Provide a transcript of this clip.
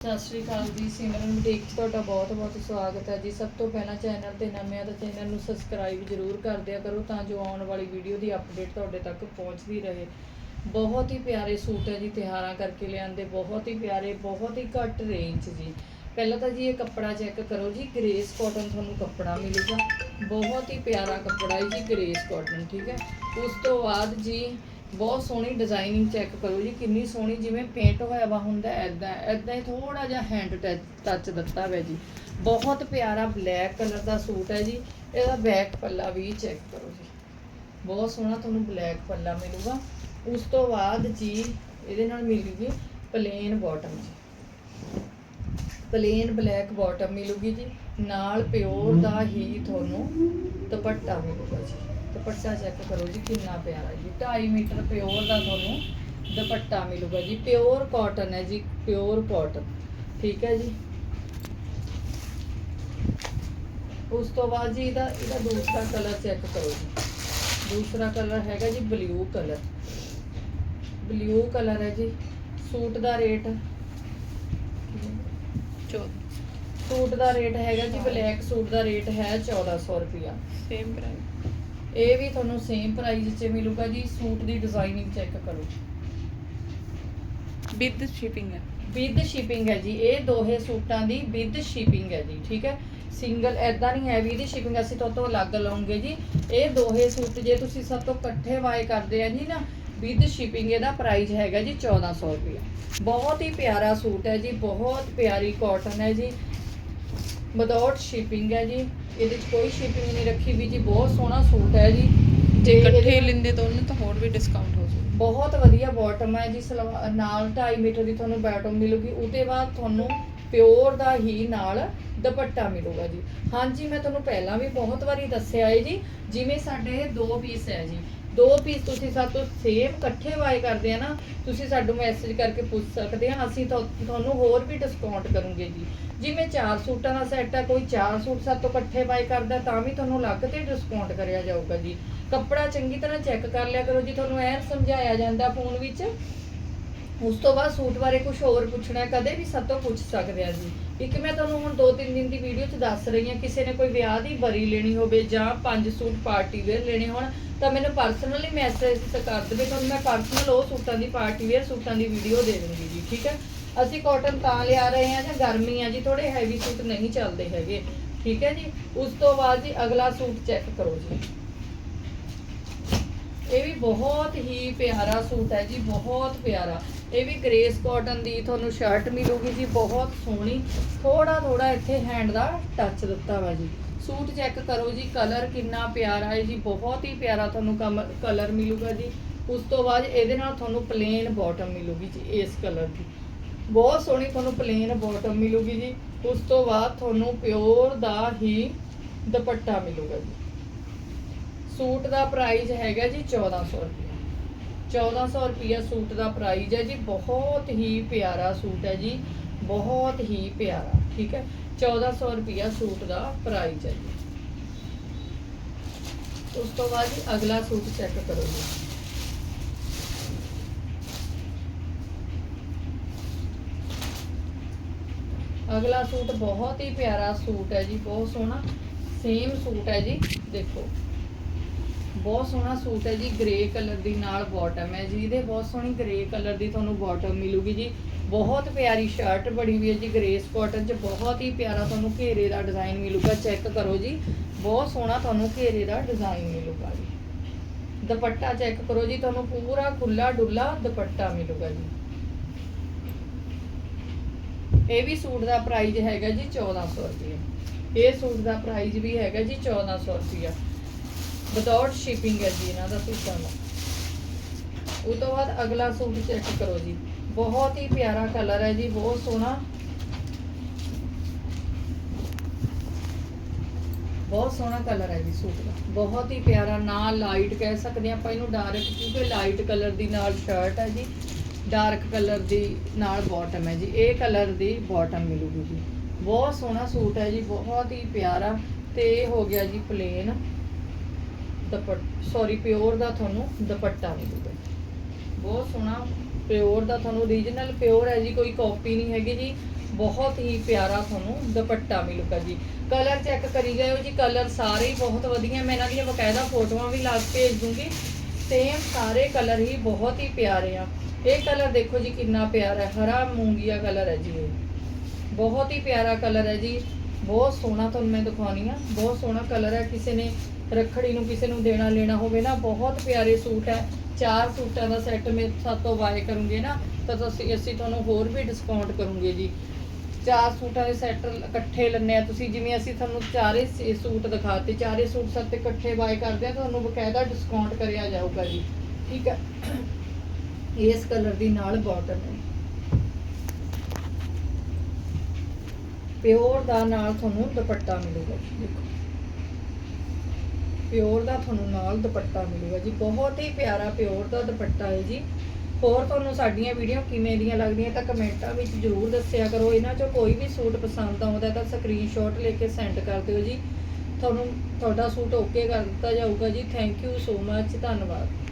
ਸਤਿ ਸ਼੍ਰੀ ਅਕਾਲ ਜੀ, ਸਿਮਰਨ ਦੇਖ 'ਚ ਤੁਹਾਡਾ ਬਹੁਤ-ਬਹੁਤ ਸਵਾਗਤ ਹੈ ਜੀ। ਸਭ ਤੋਂ ਪਹਿਲਾਂ ਚੈਨਲ ਤੇ ਨਵੇਂ ਆ ਤਾਂ ਚੈਨਲ ਨੂੰ ਸਬਸਕ੍ਰਾਈਬ ਜ਼ਰੂਰ ਕਰ ਦਿਆ ਕਰੋ ਤਾਂ ਜੋ ਆਉਣ ਵਾਲੀ ਵੀਡੀਓ ਦੀ ਅਪਡੇਟ ਤੁਹਾਡੇ ਤੱਕ ਪਹੁੰਚਦੀ ਰਹੇ। ਬਹੁਤ ਹੀ ਪਿਆਰੇ ਸੂਟ ਹੈ ਜੀ, ਤਿਉਹਾਰਾਂ ਕਰਕੇ ਲਿਆਂਦੇ। ਬਹੁਤ ਹੀ ਪਿਆਰੇ, ਬਹੁਤ ਹੀ ਘੱਟ ਰੇਂਜ 'ਚ ਜੀ। ਪਹਿਲਾਂ ਤਾਂ ਜੀ ਇਹ ਕੱਪੜਾ ਚੈੱਕ ਕਰੋ ਜੀ ਗ੍ਰੇਸ ਕਾਟਨ ਤੁਹਾਨੂੰ ਕੱਪੜਾ ਮਿਲੇਗਾ। ਬਹੁਤ ਹੀ ਪਿਆਰਾ ਕੱਪੜਾ ਹੈ ਜੀ ਗ੍ਰੇਸ ਕਾਟਨ ਠੀਕ ਹੈ? ਉਸ ਤੋਂ ਬਾਅਦ ਜੀ ਬਹੁਤ ਸੋਹਣੀ ਡਿਜ਼ਾਈਨਿੰਗ ਚੈੱਕ ਕਰੋ ਜੀ, ਕਿੰਨੀ ਸੋਹਣੀ ਜਿਵੇਂ ਪੇਂਟ ਹੋਇਆ ਵਾ ਹੁੰਦਾ ਐਦਾਂ ਐਦਾਂ ਹੀ ਥੋੜਾ ਜਿਹਾ ਹੈਂਡ ਟੱਚ ਦਿੱਤਾ ਹੋਇਆ ਜੀ। ਬਹੁਤ ਪਿਆਰਾ ਬਲੈਕ ਕਲਰ ਦਾ ਸੂਟ ਹੈ ਜੀ, ਇਹਦਾ ਬੈਕ ਪੱਲਾ ਵੀ ਚੈੱਕ ਕਰੋ ਜੀ। ਬਹੁਤ ਸੋਹਣਾ ਤੁਹਾਨੂੰ ਬਲੈਕ ਪੱਲਾ ਮਿਲੂਗਾ। ਉਸ ਤੋਂ ਬਾਅਦ ਜੀ, ਇਹਦੇ ਨਾਲ ਮਿਲੂਗੀ ਪਲੇਨ ਬਾਟਮ ਜੀ। ਪਲੇਨ ਬਲੈਕ ਬਾਟਮ ਮਿਲੂਗੀ ਜੀ, ਨਾਲ ਪਿਓਰ ਦਾ ਹੀ ਤੁਹਾਨੂੰ ਦੁਪੱਟਾ ਮਿਲੂਗਾ ਜੀ। ਦੁਪੱਟਾ ਚੈੱਕ ਕਰੋ ਜੀ ਕਿੰਨਾ ਪਿਆਰਾ ਜੀ। 2.5 ਮੀਟਰ ਪਿਓਰ ਦਾ ਤੁਹਾਨੂੰ ਦੁਪੱਟਾ ਮਿਲੂਗਾ ਜੀ। ਪਿਓਰ ਕਾਟਨ ਹੈ ਜੀ ਪਿਓਰ ਕਾਟਨ ਠੀਕ ਹੈ ਜੀ। ਉਸ ਤੋਂ ਬਾਅਦ ਜੀ ਇਹਦਾ ਇਹਦਾ ਦੂਸਰਾ ਕਲਰ ਚੈੱਕ ਕਰੋ ਜੀ। ਦੂਸਰਾ ਕਲਰ ਹੈਗਾ ਜੀ ਬਲੂ ਕਲਰ ਬਲੂ ਕਲਰ ਹੈ ਜੀ। ਸੂਟ ਦਾ ਰੇਟ ਸੂਟ ਦਾ ਰੇਟ ਹੈਗਾ ਜੀ ਬਲੈਕ ਸੂਟ ਦਾ ਰੇਟ ਹੈ 1400 ਰੁਪਿਆ ਸੇਮ ਪ੍ਰਾਈਸ ਇਹ ਵੀ ਤੁਹਾਨੂੰ ਸੇਮ ਪ੍ਰਾਈਸ 'ਚ ਮਿਲੂਗਾ ਜੀ ਸੂਟ ਦੀ ਡਿਜ਼ਾਈਨਿੰਗ ਚੈੱਕ ਕਰੋ। ਵਿਦ ਸ਼ਿਪਿੰਗ ਹੈ। ਵਿਦ ਸ਼ਿਪਿੰਗ ਹੈ ਜੀ ਇਹ ਦੋਹੇ ਸੂਟਾਂ ਦੀ ਵਿਦ ਸ਼ਿਪਿੰਗ ਹੈ ਜੀ ਠੀਕ ਹੈ? ਸਿੰਗਲ ਐਦਾਂ ਨਹੀਂ ਹੈ ਵੀ ਇਹਦੀ ਸ਼ਿਪਿੰਗ ਅਸੀਂ ਤੋਂ ਤੋਂ ਅਲੱਗ ਲਾਉਂਗੇ ਜੀ। ਇਹ ਦੋਹੇ ਸੂਟ ਜੇ ਤੁਸੀਂ ਸਭ ਤੋਂ ਇਕੱਠੇ ਬਾਏ ਕਰਦੇ ਆ ਜੀ ਨਾ ਵਿਦ ਸ਼ਿਪਿੰਗ ਇਹਦਾ ਪ੍ਰਾਈਸ ਹੈਗਾ ਜੀ 1400 ਰੁਪਏ ਬਹੁਤ ਹੀ ਪਿਆਰਾ ਸੂਟ ਹੈ ਜੀ ਬਹੁਤ ਪਿਆਰੀ ਕਾਟਨ ਹੈ ਜੀ। ਵਿਦਆਊਟ ਸ਼ਿਪਿੰਗ ਹੈ ਜੀ। ਇਹਦੇ 'ਚ ਕੋਈ ਸ਼ਿਪਿੰਗ ਨਹੀਂ ਰੱਖੀ ਵੀ ਜੀ। ਬਹੁਤ ਸੋਹਣਾ ਸੂਟ ਹੈ ਜੀ। ਜੇ ਇਕੱਠੇ ਲੈਂਦੇ ਤਾਂ ਉਹਨੂੰ ਤਾਂ ਹੋਰ ਵੀ ਡਿਸਕਾਊਂਟ ਹੋ ਜਾਊ। ਬਹੁਤ ਵਧੀਆ ਬਾਟਮ ਹੈ ਜੀ। ਸਲਵਾ- ਨਾਲ 2.5 ਮੀਟਰ ਦੀ ਤੁਹਾਨੂੰ ਬਾਟਮ ਮਿਲੂਗੀ। ਉਹਦੇ ਬਾਅਦ ਤੁਹਾਨੂੰ ਪਿਓਰ ਦਾ ਹੀ ਨਾਲ ਦੁਪੱਟਾ ਮਿਲੂਗਾ ਜੀ। ਹਾਂਜੀ ਮੈਂ ਤੁਹਾਨੂੰ ਪਹਿਲਾਂ ਵੀ ਬਹੁਤ ਵਾਰੀ ਦੱਸਿਆ ਹੈ ਜੀ। ਜਿਵੇਂ ਸਾਡੇ ਦੋ ਪੀਸ ਹੈ ਜੀ। ਦੋ ਪੀਸ ਤੁਸੀਂ ਸਾਡੇ ਤੋਂ ਸੇਮ ਇਕੱਠੇ ਬਾਏ ਕਰਦੇ ਆ ਨਾ, ਤੁਸੀਂ ਸਾਨੂੰ ਮੈਸੇਜ ਕਰਕੇ ਪੁੱਛ ਸਕਦੇ ਆ, ਅਸੀਂ ਤੁਹਾ- ਤੁਹਾਨੂੰ ਹੋਰ ਵੀ ਡਿਸਕਾਊਂਟ ਕਰੂੰਗੇ ਜੀ। ਜਿਵੇਂ ਚਾਰ ਸੂਟਾਂ ਦਾ ਸੈੱਟ ਆ, ਕੋਈ ਚਾਰ ਸੂਟ ਸਾਡੇ ਤੋਂ ਇਕੱਠੇ ਬਾਏ ਕਰਦਾ, ਤਾਂ ਵੀ ਤੁਹਾਨੂੰ ਅਲੱਗ ਤੇ ਡਿਸਕਾਊਂਟ ਕਰਿਆ ਜਾਊਗਾ ਜੀ। ਕੱਪੜਾ ਚੰਗੀ ਤਰ੍ਹਾਂ ਚੈੱਕ ਕਰ ਲਿਆ ਕਰੋ ਜੀ, ਤੁਹਾਨੂੰ ਐਨ ਸਮਝਾਇਆ ਜਾਂਦਾ ਫੋਨ ਵਿੱਚ। ਉਸ ਤੋਂ ਬਾਅਦ ਸੂਟ ਬਾਰੇ ਕੁਝ ਹੋਰ ਪੁੱਛਣਾ ਹੈ, ਕਦੇ ਵੀ ਸਭ ਤੋਂ ਪੁੱਛ ਸਕਦੇ ਆ ਜੀ। ਇੱਕ ਮੈਂ ਤੁਹਾਨੂੰ ਹੁਣ 2-3 ਦਿਨ ਦੀ ਵੀਡੀਓ 'ਚ ਦੱਸ ਰਹੀ ਹਾਂ ਕਿਸੇ ਨੇ ਕੋਈ ਵਿਆਹ ਦੀ ਬਰੀ ਲੈਣੀ ਹੋਵੇ ਜਾਂ ਪੰਜ ਸੂਟ ਪਾਰਟੀ ਵੇਅਰ ਲੈਣੇ ਹੋਣ ਤਾਂ ਮੈਨੂੰ ਪਰਸਨਲੀ ਮੈਸੇਜ ਕਰ ਦੇਵੇ ਤੁਹਾਨੂੰ ਮੈਂ ਪਰਸਨਲ ਉਹ ਸੂਟਾਂ ਦੀ ਪਾਰਟੀ ਵੇਅਰ ਸੂਟਾਂ ਦੀ ਵੀਡੀਓ ਦੇ ਦੂੰਗੀ ਜੀ ਠੀਕ ਹੈ? ਅਸੀਂ ਕਾਟਨ ਤਾਂ ਲਿਆ ਰਹੇ ਹਾਂ ਜਾਂ ਗਰਮੀ ਆ ਜੀ ਥੋੜੇ ਹੈਵੀ ਸੂਟ ਨਹੀਂ ਚੱਲਦੇ ਹੈਗੇ ਠੀਕ ਹੈ ਜੀ? ਉਸ ਤੋਂ ਬਾਅਦ ਜੀ ਅਗਲਾ ਸੂਟ ਚੈੱਕ ਕਰੋ ਜੀ। ਇਹ ਵੀ ਬਹੁਤ ਹੀ ਪਿਆਰਾ ਸੂਟ ਹੈ ਜੀ, ਬਹੁਤ ਪਿਆਰਾ। ਇਹ ਵੀ ਗ੍ਰੇਸ ਕਾਟਨ ਦੀ ਤੁਹਾਨੂੰ ਸ਼ਰਟ ਮਿਲੂਗੀ ਜੀ, ਬਹੁਤ ਸੋਹਣੀ। ਥੋੜਾ ਥੋੜਾ ਇੱਥੇ ਹੈਂਡ ਦਾ ਟੱਚ ਦਿੱਤਾ ਵਾ ਜੀ। ਸੂਟ ਚੈੱਕ ਕਰੋ ਜੀ ਕਲਰ ਕਿੰਨਾ ਪਿਆਰਾ ਹੈ ਜੀ, ਬਹੁਤ ਹੀ ਪਿਆਰਾ ਤੁਹਾਨੂੰ ਕਲਰ ਮਿਲੂਗਾ ਜੀ। ਉਸ ਤੋਂ ਬਾਅਦ ਇਹਦੇ ਨਾਲ ਤੁਹਾਨੂੰ ਪਲੇਨ ਬਾਟਮ ਮਿਲੂਗੀ ਜੀ, ਇਸ ਕਲਰ ਦੀ। ਬਹੁਤ ਸੋਹਣੀ ਤੁਹਾਨੂੰ ਪਲੇਨ ਬਾਟਮ ਮਿਲੂਗੀ ਜੀ। ਉਸ ਤੋਂ ਬਾਅਦ ਤੁਹਾਨੂੰ ਪਿਓਰ ਦਾ ਹੀ ਦੁਪੱਟਾ ਮਿਲੂਗਾ ਜੀ। ਸੂਟ ਦਾ ਪ੍ਰਾਈਸ ਹੈਗਾ ਜੀ 1400 ਰੁਪਏ 1400 ਰੁਪਿਆ ਸੂਟ ਦਾ ਪ੍ਰਾਈਸ ਹੈ ਜੀ, ਬਹੁਤ ਹੀ ਪਿਆਰਾ ਸੂਟ ਹੈ ਜੀ, ਬਹੁਤ ਹੀ ਪਿਆਰਾ, ਠੀਕ ਹੈ? 1400 ਰੁਪਿਆ ਸੂਟ ਦਾ ਪ੍ਰਾਈਸ ਹੈ ਜੀ। ਉਸ ਤੋਂ ਬਾਅਦ ਜੀ ਅਗਲਾ ਸੂਟ ਚੈੱਕ ਕਰੋ ਜੀ। ਅਗਲਾ ਸੂਟ ਬਹੁਤ ਹੀ ਪਿਆਰਾ ਸੂਟ ਹੈ ਜੀ, ਬਹੁਤ ਸੋਹਣਾ। ਸੇਮ ਸੂਟ ਹੈ ਜੀ, ਦੇਖੋ। ਬਹੁਤ ਸੋਹਣਾ ਸੂਟ ਹੈ ਜੀ ਗ੍ਰੇ ਕਲਰ ਦੀ ਨਾਲ ਬਾਟਮ ਹੈ ਜੀ, ਇਹਦੇ ਬਹੁਤ ਸੋਹਣੀ ਗ੍ਰੇ ਕਲਰ ਦੀ ਤੁਹਾਨੂੰ ਬਾਟਮ ਮਿਲੂਗੀ ਜੀ। ਬਹੁਤ ਪਿਆਰੀ ਸ਼ਰਟ ਬਣੀ ਹੋਈ ਹੈ ਜੀ ਗ੍ਰੇਸ ਕਾਟਨ 'ਚ ਬਹੁਤ ਹੀ ਪਿਆਰਾ ਤੁਹਾਨੂੰ ਘੇਰੇ ਦਾ ਡਿਜ਼ਾਈਨ ਮਿਲੂਗਾ ਚੈੱਕ ਕਰੋ ਜੀ। ਬਹੁਤ ਸੋਹਣਾ ਤੁਹਾਨੂੰ ਘੇਰੇ ਦਾ ਡਿਜ਼ਾਈਨ ਮਿਲੂਗਾ ਜੀ। ਦੁਪੱਟਾ ਚੈੱਕ ਕਰੋ ਜੀ, ਤੁਹਾਨੂੰ ਪੂਰਾ ਖੁੱਲਾ ਡੁੱਲਾ ਦੁਪੱਟਾ ਮਿਲੂਗਾ ਜੀ। ਇਹ ਵੀ ਸੂਟ ਦਾ ਪ੍ਰਾਈਸ ਹੈਗਾ ਜੀ 1400 ਰੁਪਏ। ਇਹ ਸੂਟ ਦਾ ਪ੍ਰਾਈਸ ਵੀ ਹੈਗਾ ਜੀ 1400 ਰੁਪਏ ਵਿਦਆਊਟ ਸ਼ਿਪਿੰਗ ਹੈ ਜੀ, ਇਹਨਾਂ ਦਾ ਸੂਟਾਂ ਦਾ ਉਹ ਤੋਂ ਬਾਅਦ ਅਗਲਾ ਸੂਟ ਚੈੱਕ ਕਰੋ ਜੀ। ਬਹੁਤ ਹੀ ਪਿਆਰਾ ਕਲਰ ਹੈ ਜੀ, ਬਹੁਤ ਸੋਹਣਾ। ਬਹੁਤ ਸੋਹਣਾ ਕਲਰ ਹੈ ਜੀ ਸੂਟ ਦਾ। ਬਹੁਤ ਹੀ ਪਿਆਰਾ, ਨਾ ਲਾਈਟ ਕਹਿ ਸਕਦੇ ਆਪਾਂ ਇਹਨੂੰ ਡਾਰਕ ਕਿਉਂਕਿ ਲਾਈਟ ਕਲਰ ਦੀ ਨਾਲ ਸ਼ਰਟ ਹੈ ਜੀ। ਡਾਰਕ ਕਲਰ ਦੀ ਨਾਲ ਬਾਟਮ ਹੈ ਜੀ। ਇਹ ਕਲਰ ਦੀ ਬਾਟਮ ਮਿਲੂਗੀ ਜੀ। ਬਹੁਤ ਸੋਹਣਾ ਸੂਟ ਹੈ ਜੀ, ਬਹੁਤ ਹੀ ਪਿਆਰਾ। ਤੇ ਇਹ ਹੋ ਗਿਆ ਜੀ ਪਲੇਨ ਦੁਪੱਟ ਸੌਰੀ ਪਿਓਰ ਦਾ ਤੁਹਾਨੂੰ ਦੁਪੱਟਾ ਮਿਲੂਗਾ। ਬਹੁਤ ਸੋਹਣਾ ਪਿਓਰ ਦਾ ਤੁਹਾਨੂੰ ਓਰੀਜਨਲ ਪਿਓਰ ਹੈ ਜੀ, ਕੋਈ ਕਾਪੀ ਨਹੀਂ ਹੈਗੀ ਜੀ। ਬਹੁਤ ਹੀ ਪਿਆਰਾ ਤੁਹਾਨੂੰ ਦੁਪੱਟਾ ਮਿਲੂਗਾ ਜੀ। ਕਲਰ ਚੈੱਕ ਕਰੀ ਜਾਇਓ ਜੀ ਕਲਰ ਸਾਰੇ ਹੀ ਬਹੁਤ ਵਧੀਆ। ਮੈਂ ਇਹਨਾਂ ਦੀਆਂ ਬਕਾਇਦਾ ਫੋਟੋਆਂ ਵੀ ਲਾ ਕੇ ਭੇਜ ਦੂੰਗੀ। ਸੇਮ ਸਾਰੇ ਕਲਰ ਹੀ ਬਹੁਤ ਹੀ ਪਿਆਰੇ ਆ। ਇਹ ਕਲਰ ਦੇਖੋ ਜੀ, ਕਿੰਨਾ ਪਿਆਰਾ ਹੈ। ਹਰਾ ਮੂੰਗੀਆ ਕਲਰ ਹੈ ਜੀ ਇਹ। ਬਹੁਤ ਹੀ ਪਿਆਰਾ ਕਲਰ ਹੈ ਜੀ। ਬਹੁਤ ਸੋਹਣਾ ਤੁਹਾਨੂੰ ਮੈਂ ਦਿਖਾਉਣੀ ਆ। ਬਹੁਤ ਸੋਹਣਾ ਕਲਰ ਹੈ ਕਿਸੇ ਨੇ ਰੱਖੜੀ ਨੂੰ ਕਿਸੇ ਨੂੰ ਦੇਣਾ ਲੈਣਾ ਹੋਵੇ ਨਾ, ਬਹੁਤ ਪਿਆਰੇ ਸੂਟ ਹੈ। ਚਾਰ ਸੂਟਾਂ ਦਾ ਸੈੱਟ ਮੈਂ ਸਾਤੋਂ ਬਾਏ ਕਰੂੰਗੇ ਨਾ, ਤਾਂ ਤੁਸੀਂ, ਅਸੀਂ ਤੁਹਾਨੂੰ ਹੋਰ ਵੀ ਡਿਸਕਾਊਂਟ ਕਰੂੰਗੇ ਜੀ। ਚਾਰ ਸੂਟਾਂ ਦੇ ਸੈੱਟ ਇਕੱਠੇ ਲੈਣੇ ਆ ਤੁਸੀਂ, ਜਿਵੇਂ ਅਸੀਂ ਤੁਹਾਨੂੰ ਚਾਰੇ ਸੂਟ ਦਿਖਾਤੇ, ਚਾਰੇ ਸੂਟ ਸਭ ਤੇ ਇਕੱਠੇ ਬਾਏ ਕਰਦੇ ਆ ਤੁਹਾਨੂੰ ਬਕਾਇਦਾ ਡਿਸਕਾਊਂਟ ਕਰਿਆ ਜਾਊਗਾ ਜੀ। ਠੀਕ ਹੈ? ਇਸ ਕਲਰ ਦੀ ਨਾਲ ਬਾਟਮ ਹੈ। ਪਿਓਰ ਦਾ ਨਾਲ ਤੁਹਾਨੂੰ ਦੁਪੱਟਾ ਮਿਲੂਗਾ ਜੀ, ਦੇਖੋ। ਪਿਓਰ ਦਾ ਤੁਹਾਨੂੰ ਨਾਲ ਦੁਪੱਟਾ ਮਿਲੂਗਾ ਜੀ। ਬਹੁਤ ਹੀ ਪਿਆਰਾ ਪਿਓਰ ਦਾ ਦੁਪੱਟਾ ਹੈ ਜੀ। ਹੋਰ ਤੁਹਾਨੂੰ ਸਾਡੀਆਂ ਵੀਡੀਓ ਕਿਵੇਂ ਦੀਆਂ ਲੱਗਦੀਆਂ ਤਾਂ ਕਮੈਂਟਾਂ ਵਿੱਚ ਜਰੂਰ ਦੱਸਿਆ ਕਰੋ। ਇਹਨਾਂ ਚੋਂ ਕੋਈ ਵੀ ਸੂਟ ਪਸੰਦ ਆਉਂਦਾ ਤਾਂ ਸਕਰੀਨਸ਼ਾਟ ਲੈ ਕੇ ਸੈਂਡ ਕਰ ਦਿਓ ਜੀ। ਤੁਹਾਨੂੰ ਤੁਹਾਡਾ ਸੂਟ ਓਕੇ ਕਰ ਦਿੱਤਾ ਜਾਊਗਾ ਜੀ। ਥੈਂਕ ਯੂ ਸੋ ਮੱਚ ਧੰਨਵਾਦ।